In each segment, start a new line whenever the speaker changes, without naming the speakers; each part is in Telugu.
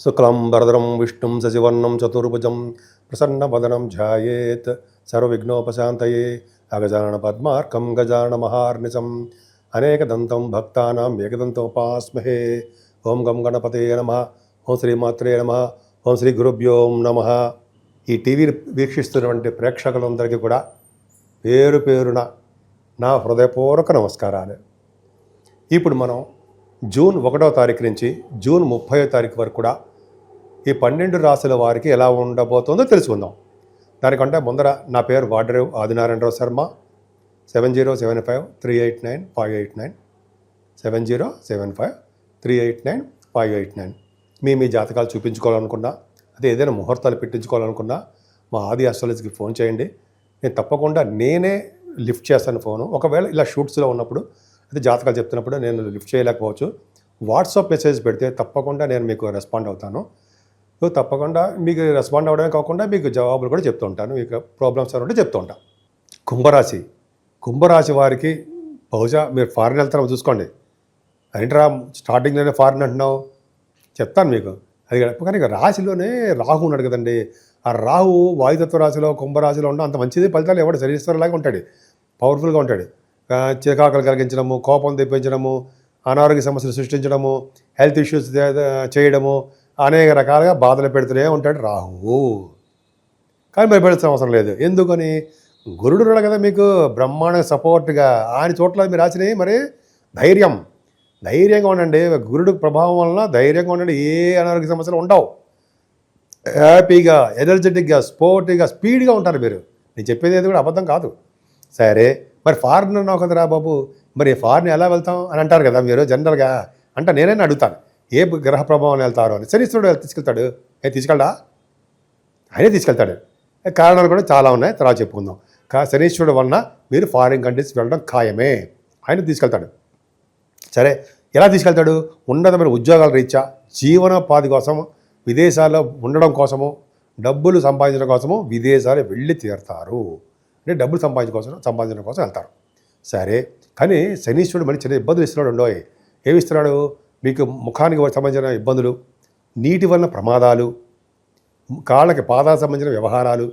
శుక్లం వరదరం విష్ణుం సశివర్ణం చతుర్భుజం ప్రసన్నవదనం ధ్యాయేత్ సర్వవిఘ్నోపశాంతయే అగజాన పద్మార్కం గజానన మహార్నిశం. అనేకదంతం భక్తానాం ఏకదంతోపాస్మహే. ఓం గం గణపతే నమ. ఓం శ్రీమాత్రే నమ. ఓం శ్రీ గురుభ్యోం నమ. ఈ టీవీ వీక్షిస్తున్నటువంటి ప్రేక్షకులందరికీ కూడా పేరు పేరున నా హృదయపూర్వక నమస్కారాలు. ఇప్పుడు మనం జూన్ ఒకటో తారీఖు నుంచి జూన్ ముప్పయో తారీఖు వరకు కూడా ఈ పన్నెండు రాసుల వారికి ఎలా ఉండబోతుందో తెలుసుకుందాం. దానికంటే ముందర నా పేరు Vadarevu Adinarayanarao Sharma. Seven zero seven five three eight nine five eight nine. Seven zero seven five three eight nine five eight nine. మీ మీ జాతకాలు చూపించుకోవాలనుకున్నా అదే ఏదైనా ముహూర్తాలు పెట్టించుకోవాలనుకున్నా మా ఆది ఆస్ట్రాలజీకి ఫోన్ చేయండి. నేను తప్పకుండా నేనే లిఫ్ట్ చేస్తాను ఫోను. ఒకవేళ ఇలా షూట్స్లో ఉన్నప్పుడు అదే జాతకాలు చెప్తున్నప్పుడు నేను లిఫ్ట్ చేయలేకపోవచ్చు. వాట్సాప్ మెసేజ్ పెడితే తప్పకుండా నేను మీకు రెస్పాండ్ అవుతాను. సో తప్పకుండా మీకు రెస్పాండ్ అవ్వడమే కాకుండా మీకు జవాబులు కూడా చెప్తూ ఉంటాను. మీకు ప్రాబ్లమ్స్ ఉంటే చెప్తూ ఉంటాను కుంభరాశి. కుంభరాశి వారికి బహుశా మీరు ఫారిన్ వెళ్తారో చూసుకోండి. ఏంట్రా స్టార్టింగ్లోనే ఫారిన్ అంటున్నావు? చెప్తాను మీకు. అది కానీ రాశిలోనే రాహు ఉన్నాడు కదండి. ఆ రాహు వాయుతత్వ రాశిలో కుంభరాశిలో ఉన్న అంత మంచిది ఫలితాలు ఎవడు శరీరస్వరలాగా ఉంటాడు. పవర్ఫుల్గా ఉంటాడు. చికాకులు కలిగించడము కోపం తెప్పించడము అనారోగ్య సమస్యలు సృష్టించడము హెల్త్ ఇష్యూస్ చేయడము అనేక రకాలుగా బాధలు పెడుతూనే ఉంటాడు రాహువు. కానీ భయపడాల్సిన అవసరం లేదు. ఎందుకని? గురుడు ఉన్నాడు కదా మీకు బ్రహ్మాండ సపోర్ట్గా. ఆయన చోట్ల మీరు రాసినవి మరి ధైర్యం. ధైర్యంగా ఉండండి. గురుడు ప్రభావం వలన ధైర్యంగా ఉండండి. ఏ అనారోగ్య సమస్యలు ఉండవు. హ్యాపీగా ఎనర్జెటిక్గా స్పోర్టివ్గా స్పీడ్గా ఉంటారు మీరు. నేను చెప్పేది అది కూడా అబద్ధం కాదు. సరే మరి ఫారెన్ అన్నావు కదరా బాబు? మరి ఫారిన్ ఎలా వెళ్తాం అని అంటారు కదా మీరు జనరల్గా అంటే నేనైనా అడుగుతాను. ఏ గ్రహ ప్రభావం వెళ్తారో అని. శనిశ్వరుడు తీసుకెళ్తాడు? ఏ తీసుకెళ్ళా ఆయనే తీసుకెళ్తాడు. కారణాలు కూడా చాలా ఉన్నాయి. తర్వాత చెప్పుకుందాం. కా శనీశ్వరుడు వలన మీరు ఫారిన్ కంట్రీస్ వెళ్ళడం ఖాయమే. ఆయన తీసుకెళ్తాడు. సరే ఎలా తీసుకెళ్తాడు? ఉన్నతమైన ఉద్యోగాల రీత్యా జీవనోపాధి కోసం విదేశాల్లో ఉండడం కోసము డబ్బులు సంపాదించడం కోసము విదేశాలు వెళ్ళి తీరుతారు. అంటే డబ్బులు సంపాదించడం కోసం సంపాదించడం కోసం వెళ్తారు. సరే కానీ శనీశ్వరుడు మళ్ళీ చిన్న ఇబ్బందులు ఇస్తున్నాడు ఉండోయ్ ఏమి ఇస్తున్నాడు? మీకు ముఖానికి సంబంధించిన ఇబ్బందులు నీటి వలన ప్రమాదాలు కాళ్ళకి పాదాలకు సంబంధించిన వ్యవహారాలు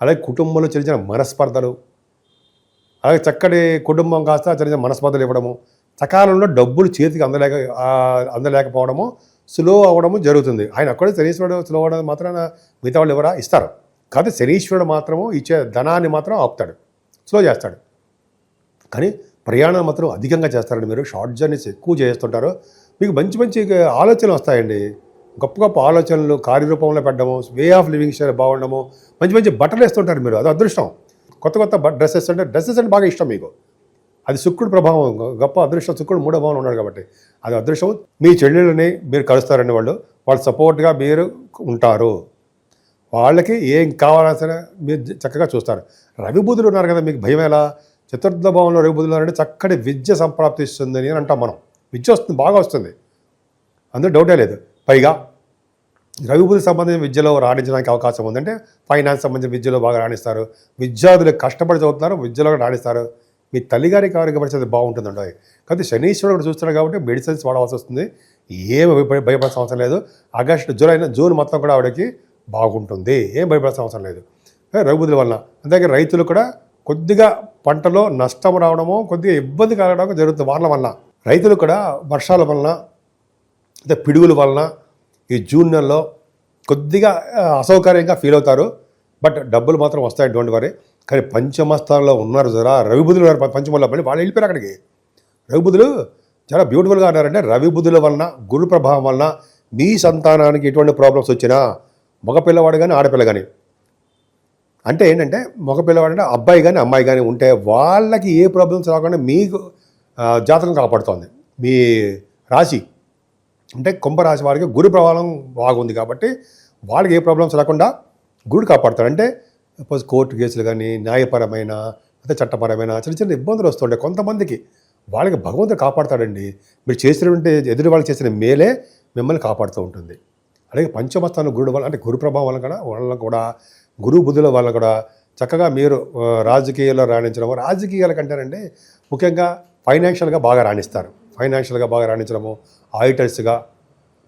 అలాగే కుటుంబంలో చిన్న చిన్న మనస్పర్ధలు అలాగే చక్కటి కుటుంబం కాస్త చిన్న చిన్న మనస్పర్ధలు ఇవ్వడము సకాలంలో డబ్బులు చేతికి అందలేక అందలేకపోవడము స్లో అవ్వడము జరుగుతుంది. ఆయన అక్కడే శనీశ్వరుడు స్లో అవ్వడం మాత్రాన మిగతా వాళ్ళు ఎవరా? ఇస్తారు. కాదు శనీశ్వరుడు మాత్రము ఇచ్చే ధనాన్ని మాత్రం ఆపుతాడు. స్లో చేస్తాడు. కానీ ప్రయాణం మాత్రం అధికంగా చేస్తారండి మీరు. షార్ట్ జర్నీస్ ఎక్కువ చేస్తుంటారు. మీకు మంచి మంచి ఆలోచనలు వస్తాయండి. గొప్ప గొప్ప ఆలోచనలు కార్యరూపంలో పెట్టడము వే ఆఫ్ లివింగ్ స్టైల్ బాగుండము మంచి మంచి బట్టలు వేస్తుంటారు మీరు. అది అదృష్టం. కొత్త కొత్త డ్రెస్సెస్ అంటే డ్రెస్సెస్ అంటే బాగా ఇష్టం మీకు. అది శుక్రుడు ప్రభావం గొప్ప అదృష్టం. శుక్రుడు మూడో భావం ఉన్నాడు కాబట్టి అది అదృష్టం. మీ చెల్లెళ్ళని మీరు కలుస్తారండి వాళ్ళు. వాళ్ళు సపోర్ట్గా మీరు ఉంటారు. వాళ్ళకి ఏం కావాలన్నా సరే మీరు చక్కగా చూస్తారు. రవి ఉన్నారు కదా మీకు భయం ఎలా? చతుర్థ భావంలో రవి ఉన్నారంటే చక్కటి విద్య సంప్రాప్తిస్తుంది అని అంటాం మనం. విద్య వస్తుంది బాగా వస్తుంది. అందులో డౌటే లేదు. పైగా రవి సంబంధించిన విద్యలో రాణించడానికి అవకాశం ఉందంటే ఫైనాన్స్ సంబంధించిన విద్యలో బాగా రాణిస్తారు. విద్యార్థులు కష్టపడి చదువుతున్నారు విద్యలో కూడా రాణిస్తారు. మీ తల్లిగారికి ఆరోగ్య పరిస్థితి బాగుంటుందండి. కాబట్టి శనీశ్వరుడు కూడా చూస్తున్నాడు కాబట్టి మెడిసిన్స్ వాడవలసి వస్తుంది. ఏమి భయపడే భయపడాల్సిన అవసరం లేదు. ఆగస్టు జూలై జూన్ మొత్తం కూడా ఆవిడకి బాగుంటుంది. ఏం భయపడాల్సిన అవసరం లేదు. రఘుబుద్ధుల వలన. అంతే రైతులు కూడా కొద్దిగా పంటలో నష్టం రావడము కొద్దిగా ఇబ్బంది కలగడం జరుగుతుంది వాళ్ళ వలన. రైతులు కూడా వర్షాల వలన అంటే పిడుగుల వలన ఈ జూన్ నెలలో కొద్దిగా అసౌకర్యంగా ఫీల్ అవుతారు. బట్ డబ్బులు మాత్రం వస్తాయి డోంట్ వరీ. కానీ పంచమస్థానంలో ఉన్నారు జరా రవిబుద్ధులు ఉన్నారు. పంచమల్లో మళ్ళీ వాళ్ళు వెళ్ళిపోయారు అక్కడికి. రవిబుద్ధులు చాలా బ్యూటిఫుల్గా ఉన్నారంటే రవిబుద్ధుల వలన గురు ప్రభావం వలన మీ సంతానానికి ఎటువంటి ప్రాబ్లమ్స్ వచ్చినా మగపిల్లవాడు కానీ ఆడపిల్ల కానీ అంటే ఏంటంటే మగపిల్లవాడు అంటే అబ్బాయి కానీ అమ్మాయి కానీ ఉంటే వాళ్ళకి ఏ ప్రాబ్లమ్స్ రాకుండా మీకు జాతకం కాపాడుతోంది. మీ రాశి. అంటే కుంభరాశి వారికి గురు ప్రభావం బాగుంది కాబట్టి వాళ్ళకి ఏ ప్రాబ్లమ్స్ రాకుండా గురుడు కాపాడుతాడు. అంటే సపోజ్ కోర్టు కేసులు కానీ న్యాయపరమైన అంటే చట్టపరమైన చిన్న చిన్న ఇబ్బందులు వస్తుంటాయి కొంతమందికి వాళ్ళకి భగవంతుడు కాపాడుతాడండి. మీరు చేసినటువంటి ఎదురు వాళ్ళు చేసిన మేలే మిమ్మల్ని కాపాడుతూ ఉంటుంది. అలాగే పంచమస్థానం గురుడు వల్ల అంటే గురు ప్రభావం వల్ల కూడా వాళ్ళ కూడా గురు బుద్ధుల వల్ల కూడా చక్కగా మీరు రాజకీయాల్లో రాణించడము రాజకీయాల కంటేనండి ముఖ్యంగా ఫైనాన్షియల్గా బాగా రాణిస్తారు. ఫైనాన్షియల్గా బాగా రాణించడము ఆడిటర్స్గా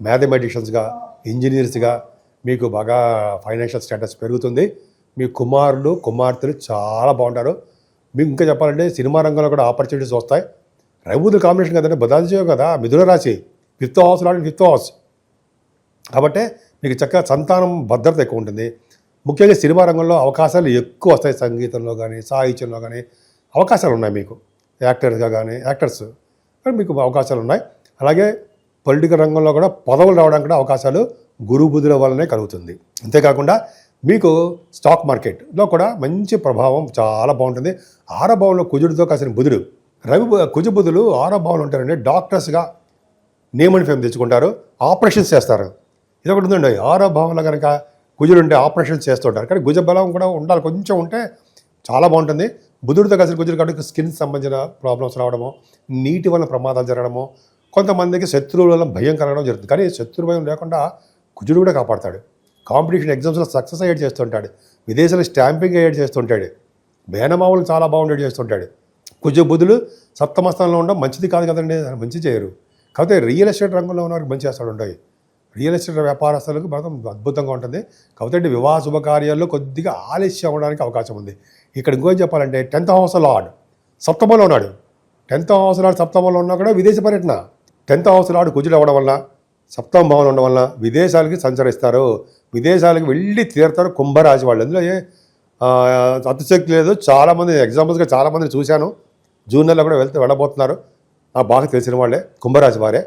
మ్యాథమెటిషియన్స్గా ఇంజనీర్స్గా మీకు బాగా ఫైనాన్షియల్ స్టేటస్ పెరుగుతుంది. మీ కుమారులు కుమార్తెలు చాలా బాగుంటారు. మీకు ఇంకా చెప్పాలంటే సినిమా రంగంలో కూడా ఆపర్చునిటీస్ వస్తాయి. రఘుబుద్ధుల కాంబినేషన్ కదండి బదాల్చే కదా మిథున రాశి ఫిఫ్త్ హౌస్ లాంటి ఫిఫ్త్ హౌస్. కాబట్టి మీకు చక్కగా సంతానం భద్రత ఎక్కువ ఉంటుంది. ముఖ్యంగా సినిమా రంగంలో అవకాశాలు ఎక్కువ వస్తాయి సంగీతంలో కానీ సాహిత్యంలో కానీ. అవకాశాలు ఉన్నాయి మీకు. యాక్టర్స్గా కానీ యాక్టర్స్. కానీ మీకు అవకాశాలు ఉన్నాయి. అలాగే పొలిటికల్ రంగంలో కూడా పదవులు రావడానికి కూడా అవకాశాలు గురు బుధుల వల్లనే కలుగుతుంది. అంతేకాకుండా మీకు స్టాక్ మార్కెట్లో కూడా మంచి ప్రభావం చాలా బాగుంటుంది. ఆరో భావంలో కుజుడితో కాసిన బుధుడు. రవి బు- కుజ బుధులు ఆరో భావంలో ఉంటారండి. డాక్టర్స్గా నేమ్ ఫేమ్ తెచ్చుకుంటారు. ఆపరేషన్స్ చేస్తారు. ఇది ఒకటి ఉందండి. ఆరో భావంలో కనుక కుజుడు ఉంటే ఆపరేషన్ చేస్తుంటారు. కానీ గుజ బలం కూడా ఉండాలి. కొంచెం ఉంటే చాలా బాగుంటుంది. బుధుడితో కలిసి గుజులు కాబట్టి స్కిన్ సంబంధించిన ప్రాబ్లమ్స్ రావడము నీటి వల్ల ప్రమాదాలు జరగడము కొంతమందికి శత్రువుల వల్ల భయం కలగడం జరుగుతుంది. కానీ శత్రు భయం లేకుండా గుజుడు కూడా కాపాడతాడు. కాంపిటీషన్ ఎగ్జామ్స్లో సక్సెస్ అయ్యేట్ చేస్తుంటాడు. విదేశాల స్టాంపింగ్ అయ్యేట్ చేస్తుంటాడు. మేనమావులు చాలా బాగుండేట్ చేస్తుంటాడు. కుజ బుధులు సప్తమ స్థానంలో ఉండడం మంచిది కాదు కదండి. మంచి చేయరు. కాకపోతే రియల్ ఎస్టేట్ రంగంలో ఉన్నవారికి మంచి చేస్తాడు ఉంటాయి. రియల్ ఎస్టేట్ వ్యాపారస్తులకు మాత్రం అద్భుతంగా ఉంటుంది. కాకపోతే వివాహ శుభకార్యాల్లో కొద్దిగా ఆలస్యం అవ్వడానికి అవకాశం ఉంది. ఇక్కడ ఇంకో చెప్పాలంటే టెన్త్ హౌస్ లార్డ్ సప్తమంలో ఉన్నాడు. టెన్త్ హౌస్ లార్డ్ సప్తమంలో ఉన్నా కూడా విదేశ పర్యటన. టెన్త్ హౌస్ లార్డ్ కుజుడు అవ్వడం వల్ల సప్తమ భావన ఉండడం వల్ల విదేశాలకి సంచరిస్తారు. విదేశాలకు వెళ్ళి తీరుతారు కుంభరాశి వాళ్ళు. అందులో ఏ అతిశక్తి లేదు. చాలామంది ఎగ్జాంపుల్స్గా చాలామందిని చూశాను. జూన్ నెలలో కూడా వెళ్తే వెళ్ళబోతున్నారు. నాకు బాగా తెలిసిన వాళ్ళే కుంభరాశి వారే.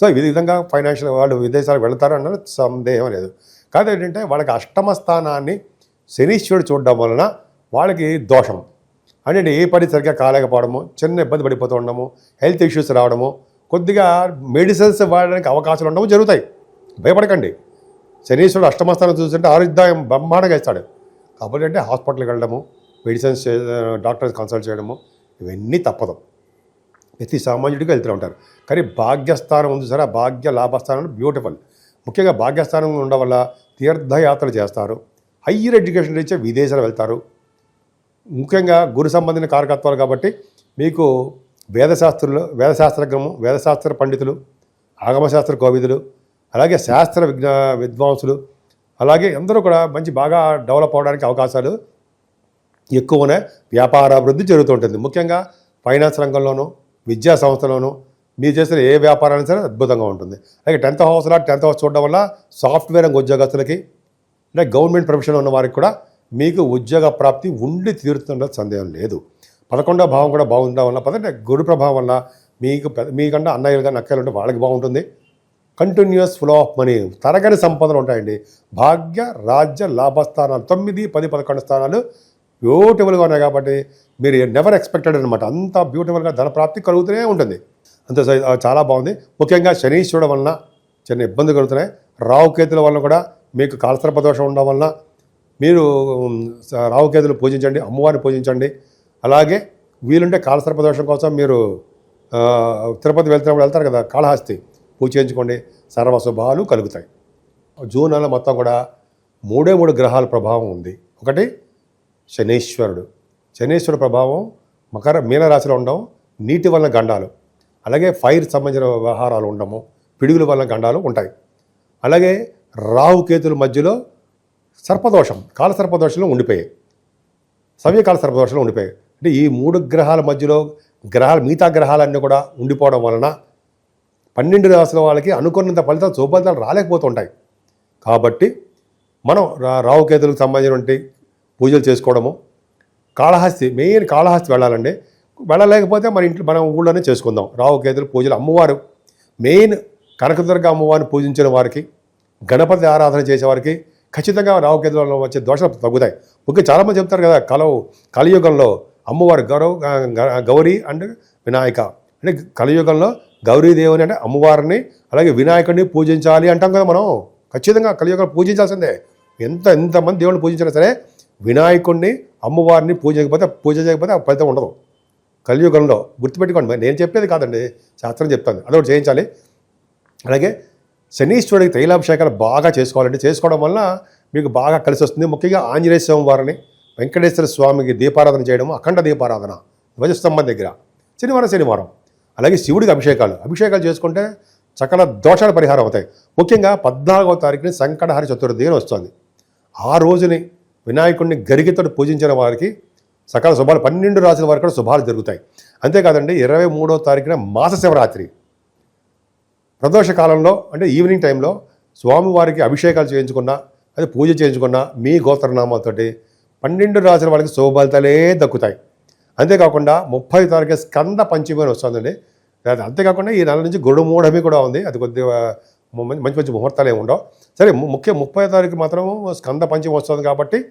సో ఈ విధంగా ఫైనాన్షియల్ వాళ్ళు విదేశాలకు వెళతారు అన్నది సందేహం లేదు. కాదు ఏంటంటే వాళ్ళకి అష్టమ స్థానాన్ని శనీశ్వరుడు చూడడం వలన వాళ్ళకి దోషం. అంటే ఏ పని సరిగ్గా కాలేకపోవడము చిన్న ఇబ్బంది పడిపోతూ ఉండడము హెల్త్ ఇష్యూస్ రావడము కొద్దిగా మెడిసిన్స్ వాడడానికి అవకాశాలు ఉండవు జరుగుతాయి. భయపడకండి. శనీశ్వరుడు అష్టమస్థానం చూస్తుంటే ఆరోగ్యం బ్రహ్మాండంగా ఇస్తాడు. కాబట్టి అంటే హాస్పిటల్కి వెళ్ళడము మెడిసిన్స్ డాక్టర్స్ కన్సల్ట్ చేయడము ఇవన్నీ తప్పదు. ప్రతి సామాన్యుడికి వెళ్తూ ఉంటారు. కానీ భాగ్యస్థానం ఉంది సరే. ఆ భాగ్య లాభస్థానం బ్యూటిఫుల్. ముఖ్యంగా భాగ్యస్థానం ఉండడం వల్ల తీర్థయాత్రలు చేస్తారు. హయ్యర్ ఎడ్యుకేషన్ రీత్యా విదేశాలు వెళ్తారు. ముఖ్యంగా గురు సంబంధించిన కారకత్వాలు కాబట్టి మీకు వేదశాస్త్రులు వేదశాస్త్రజ్ఞము వేదశాస్త్ర పండితులు ఆగమశాస్త్ర కోవిదులు అలాగే శాస్త్ర విజ్ఞా విద్వాంసులు అలాగే అందరూ కూడా మంచి బాగా డెవలప్ అవడానికి అవకాశాలు ఎక్కువనే వ్యాపారాభివృద్ధి జరుగుతుంటుంది ముఖ్యంగా ఫైనాన్స్ రంగంలోనూ విద్యా సంస్థలోనూ మీరు చేసిన ఏ వ్యాపారాన్ని సరే అద్భుతంగా ఉంటుంది. అలాగే టెన్త్ హౌస్లో టెన్త్ హౌస్ చూడడం వల్ల సాఫ్ట్వేర్ రంగ ఉద్యోగస్తులకి అంటే గవర్నమెంట్ ప్రొఫెషన్ ఉన్న వారికి కూడా మీకు ఉద్యోగ ప్రాప్తి ఉండి తీరుతుండ సందేహం లేదు. పదకొండవ భావం కూడా బాగుండడం వల్ల పదంటే గురు ప్రభావం వల్ల మీకు మీకంటే అన్నయ్యలు కానీ అక్కలు ఉంటే వాళ్ళకి బాగుంటుంది. కంటిన్యూస్ ఫ్లో ఆఫ్ మనీ తరగని సంపదలు ఉంటాయండి. భాగ్య రాజ్య లాభస్థానాలు తొమ్మిది పది పదకొండు స్థానాలు బ్యూటిఫుల్గా ఉన్నాయి కాబట్టి మీరు నెవర్ ఎక్స్పెక్టెడ్ అనమాట. అంత బ్యూటిఫుల్గా ధన ప్రాప్తి కలుగుతూనే ఉంటుంది. అంత చాలా బాగుంది. ముఖ్యంగా శనీశ్వరుడు వలన చిన్న ఇబ్బంది కలుగుతున్నాయి. రావుకేతుల వలన కూడా మీకు కాలసర్ప దోషం ఉండడం వలన మీరు రావుకేతులు పూజించండి అమ్మవారిని పూజించండి. అలాగే వీలుంటే కాలసర్ప దోషం కోసం మీరు తిరుపతి వెళ్తున్నప్పుడు వెళ్తారు కదా కాళహస్తి పూజ చేయించుకోండి. సర్వ శుభాలు కలుగుతాయి. జూన్ నెల మొత్తం కూడా మూడే మూడు గ్రహాల ప్రభావం ఉంది. ఒకటి శనీశ్వరుడు. శనీశ్వరుడు ప్రభావం మకర మీనరాశిలో ఉండడం నీటి వలన గండాలు అలాగే ఫైర్ సంబంధించిన వ్యవహారాలు ఉండము పిడుగుల వలన గండాలు ఉంటాయి. అలాగే రాహుకేతుల మధ్యలో సర్పదోషం కాల సర్పదోషంలో ఉండిపోయాయి. సవ్యకాల సర్పదోషంలో ఉండిపోయాయి. అంటే ఈ మూడు గ్రహాల మధ్యలో గ్రహాలు మిగతా గ్రహాలన్నీ కూడా ఉండిపోవడం వలన పన్నెండు రాసుల వాళ్ళకి అనుకున్నంత ఫలితాలు శుభఫలితాలు రాలేకపోతుంటాయి. కాబట్టి మనం రా రావుకేతులకు సంబంధించినటువంటి పూజలు చేసుకోవడము కాళహస్తి మెయిన్ కాళహస్తి వెళ్ళాలండి. వెళ్ళలేకపోతే మన ఇంట్లో మనం ఊళ్ళోనే చేసుకుందాం. రావుకేతులు పూజలు అమ్మవారు మెయిన్ కనకదుర్గ అమ్మవారిని పూజించిన వారికి గణపతి ఆరాధన చేసేవారికి ఖచ్చితంగా రావుకేతులలో వచ్చే దోషాలు తగ్గుతాయి. ముఖ్యంగా చాలామంది చెప్తారు కదా కలవు కలియుగంలో అమ్మవారు గౌరవ గౌరీ అండ్ వినాయక. అంటే కలియుగంలో గౌరీదేవుని అంటే అమ్మవారిని అలాగే వినాయకుడిని పూజించాలి అంటాం కదా మనం. ఖచ్చితంగా కలియుగం పూజించాల్సిందే. ఎంత ఎంతమంది దేవుడిని పూజించినా సరే వినాయకుడిని అమ్మవారిని పూజ చేయకపోతే పూజ చేయకపోతే ఆ ఫలితం ఉండదు. కలియుగంలో గుర్తుపెట్టుకోండి మరి నేను చెప్పేది కాదండి శాస్త్రం చెప్తాను అదొకటి చేయించాలి. అలాగే శనీశ్వరుడికి తైలాభిషేకాలు బాగా చేసుకోవాలండి. చేసుకోవడం వల్ల మీకు బాగా కలిసి వస్తుంది. ముఖ్యంగా ఆంజనేయ స్వామి వారిని వెంకటేశ్వర స్వామికి దీపారాధన చేయడం అఖండ దీపారాధన ధ్వజస్తంభం దగ్గర శనివారం శనివారం. అలాగే శివుడికి అభిషేకాలు. అభిషేకాలు చేసుకుంటే సకల దోషాల పరిహారం అవుతాయి. ముఖ్యంగా పద్నాలుగవ తారీఖుని సంకటహరి చతుర్థి అని వస్తుంది. ఆ రోజుని వినాయకుడిని గరిగితడు పూజించిన వారికి సకాల శుభాలు. పన్నెండు రాసిన వారికి కూడా శుభాలు జరుగుతాయి. అంతేకాదండి ఇరవై మూడో తారీఖున మాస శివరాత్రి ప్రదోష కాలంలో అంటే ఈవినింగ్ టైంలో స్వామివారికి అభిషేకాలు చేయించుకున్నా అది పూజ చేయించుకున్నా మీ గోత్రనామాలతోటి పన్నెండు రాసిన వాళ్ళకి శుభఫలితాలే దక్కుతాయి. అంతేకాకుండా ముప్పై తారీఖు స్కంద పంచమి అని వస్తుందండి. అంతేకాకుండా ఈ నెల నుంచి గొడుమూఢమి కూడా ఉంది. అది కొద్దిగా మంచి మంచి ముహూర్తాలు ఏమి ఉండవు. సరే ము- ముఖ్య ముప్పై తారీఖు మాత్రం స్కంద పంచమి వస్తుంది కాబట్టి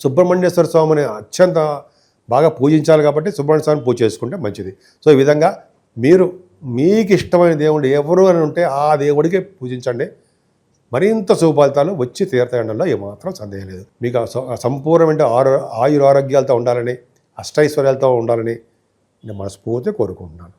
సుబ్రహ్మణ్యేశ్వర స్వామిని అత్యంత బాగా పూజించాలి కాబట్టి సుబ్రహ్మణ్య స్వామిని పూజ చేసుకుంటే మంచిది. సో ఈ విధంగా మీరు మీకు ఇష్టమైన దేవుడు ఎవరు అని ఉంటే ఆ దేవుడికి పూజించండి. మరింత శుభఫలితాలు వచ్చి తీర్థంలో ఏమాత్రం సందేహం లేదు. మీకు సంపూర్ణమైన ఆరు ఆయుర ఆరోగ్యాలతో ఉండాలని అష్టైశ్వర్యాలతో ఉండాలని నేను మనస్ఫూర్తి కోరుకుంటున్నాను.